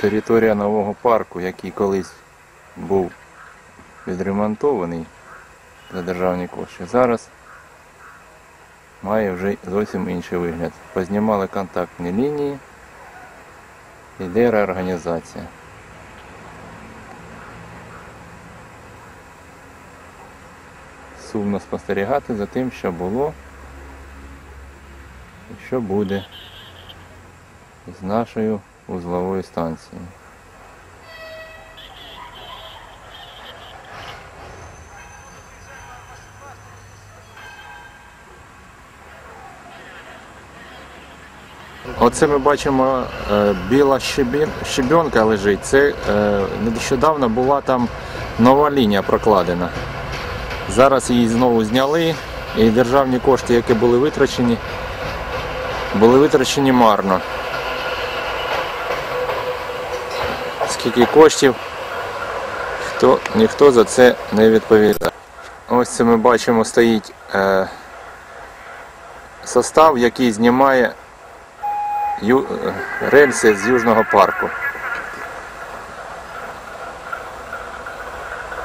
Територія нового парку, який колись був відремонтований за державні кошти, зараз має вже зовсім інший вигляд. Познімали контактні лінії, йде реорганізація. Сумно спостерігати за тим, що було і що буде з нашою узловою станцією. Оце ми бачимо е, біла щебенка лежить. Це е, нещодавно була там нова лінія прокладена. Зараз її знову зняли, і державні кошти, які були витрачені, були витрачені марно. Скільки коштів, хто, ніхто за це не відповідає. Ось це ми бачимо стоїть е, состав, який знімає ю, е, рельси з Южного парку.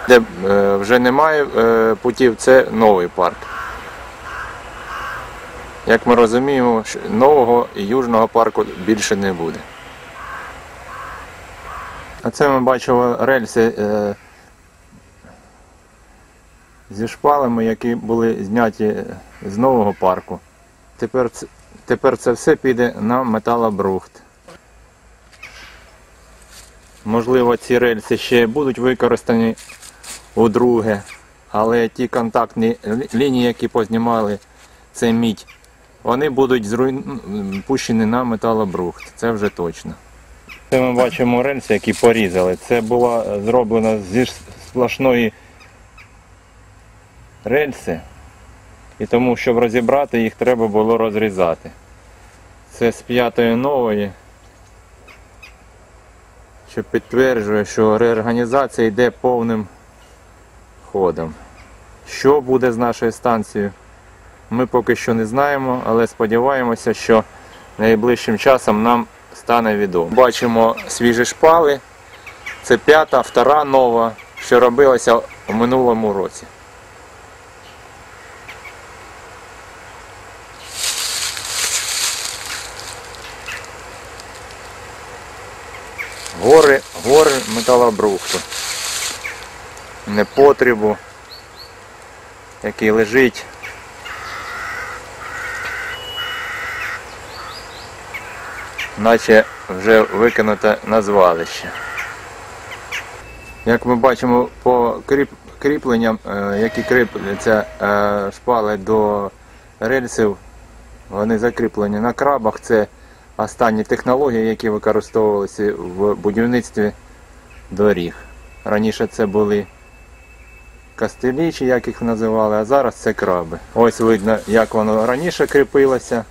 Де е, вже немає путів, це новий парк. Як ми розуміємо, нового і южного парку більше не буде. А це ми бачимо рельси е, зі шпалами, які були зняті з нового парку. Тепер, тепер це все піде на металобрухт. Можливо, ці рельси ще будуть використані удруге, але ті контактні лінії, які познімали, це мідь, вони будуть зруйн... пущені на металобрухт. Це вже точно. Це ми бачимо рельси, які порізали. Це було зроблено зі сплошної рельси. І тому, щоб розібрати їх, треба було розрізати. Це з п'ятої нової, що підтверджує, що реорганізація йде повним ходом. Що буде з нашою станцією, ми поки що не знаємо, але сподіваємося, що найближчим часом нам стане відомо. Бачимо свіжі шпали. Це п'ята, втора нова, що робилася у минулому році. Гори, гори металобрухту. Непотребу, який лежить. Наче вже викинуте на звалище. Як ми бачимо по кріпленням, е, які кріпляться е, шпали до рельсів, вони закріплені на крабах. Це останні технології, які використовувалися в будівництві доріг. Раніше це були кастелі, як їх називали, а зараз це краби. Ось видно, як воно раніше кріпилося.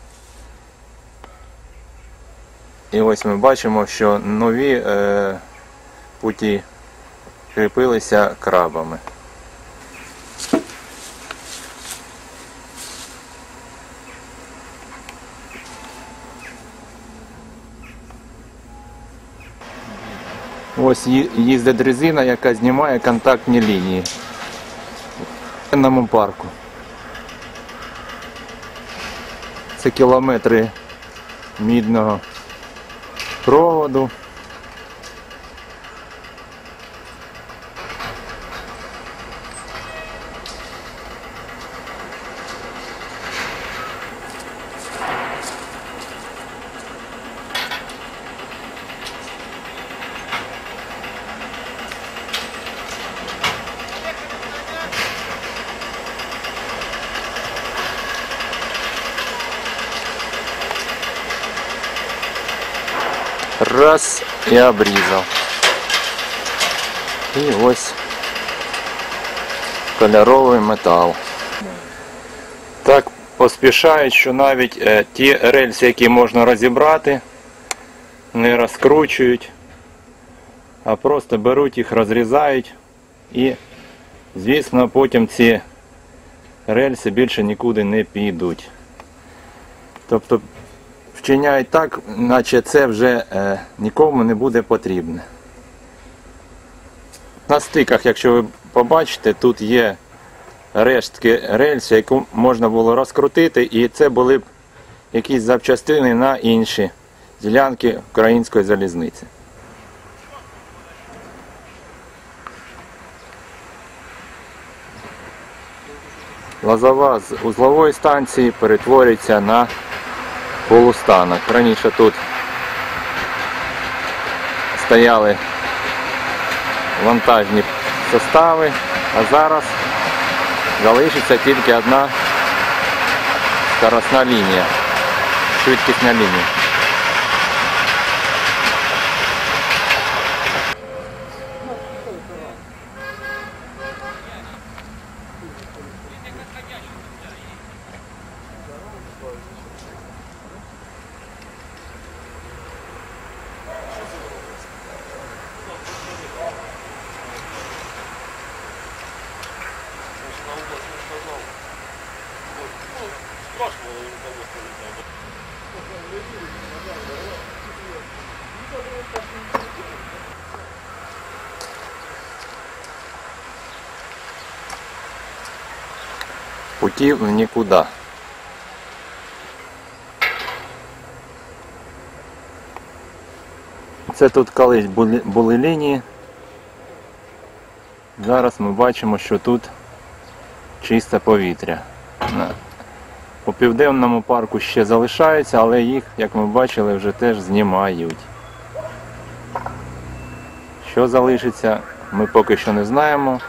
І ось ми бачимо, що нові е, путі кріпилися крабами. Ось їздить резина, яка знімає контактні лінії. В певному парку. Це кілометри мідного проводу. Раз і обрізав. І ось кольоровий метал. Так поспішають, що навіть е, ті рельси, які можна розібрати, не розкручують, а просто беруть їх, розрізають і, звісно, потім ці рельси більше нікуди не підуть. Тобто вчиняють так, наче це вже е, нікому не буде потрібне. На стиках, якщо ви побачите, тут є рештки рельс, яку можна було розкрутити, і це були б якісь запчастини на інші ділянки української залізниці. Лозова з узлової станції перетворюється на полустанок. Раніше тут стояли вантажні состави, а зараз залишиться тільки одна скоросна лінія, швидкісна лінія. Пути в нікуди. Це тут колись були лінії. Зараз ми бачимо, що тут чисте повітря. По південному парку ще залишаються, але їх, як ми бачили, вже теж знімають. Що залишиться, ми поки що не знаємо.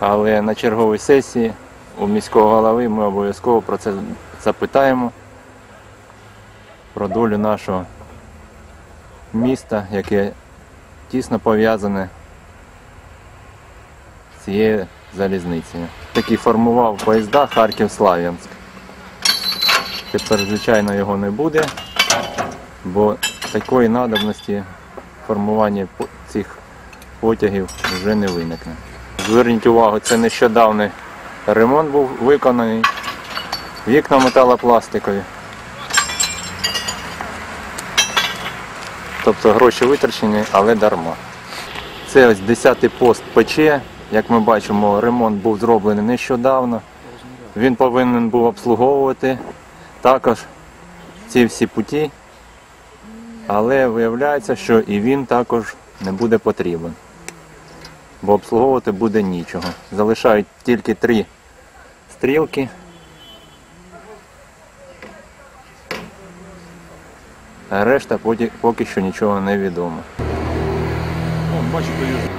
Але на черговій сесії у міського голови ми обов'язково про це запитаємо. Про долю нашого міста, яке тісно пов'язане з цією залізницею. Такий формував поїзда Харків-Слав'янськ. Тепер, звичайно, його не буде, бо такої надобності формування цих потягів вже не виникне. Зверніть увагу, це нещодавний ремонт був виконаний. Вікна металопластикові. Тобто гроші витрачені, але дарма. Це ось 10-й пост ПЧ. Як ми бачимо, ремонт був зроблений нещодавно. Він повинен був обслуговувати також ці всі путі, але виявляється, що і він також не буде потрібен. Бо обслуговувати буде нічого. Залишають тільки три стрілки. Решта поки, що нічого не відомо. Бачите,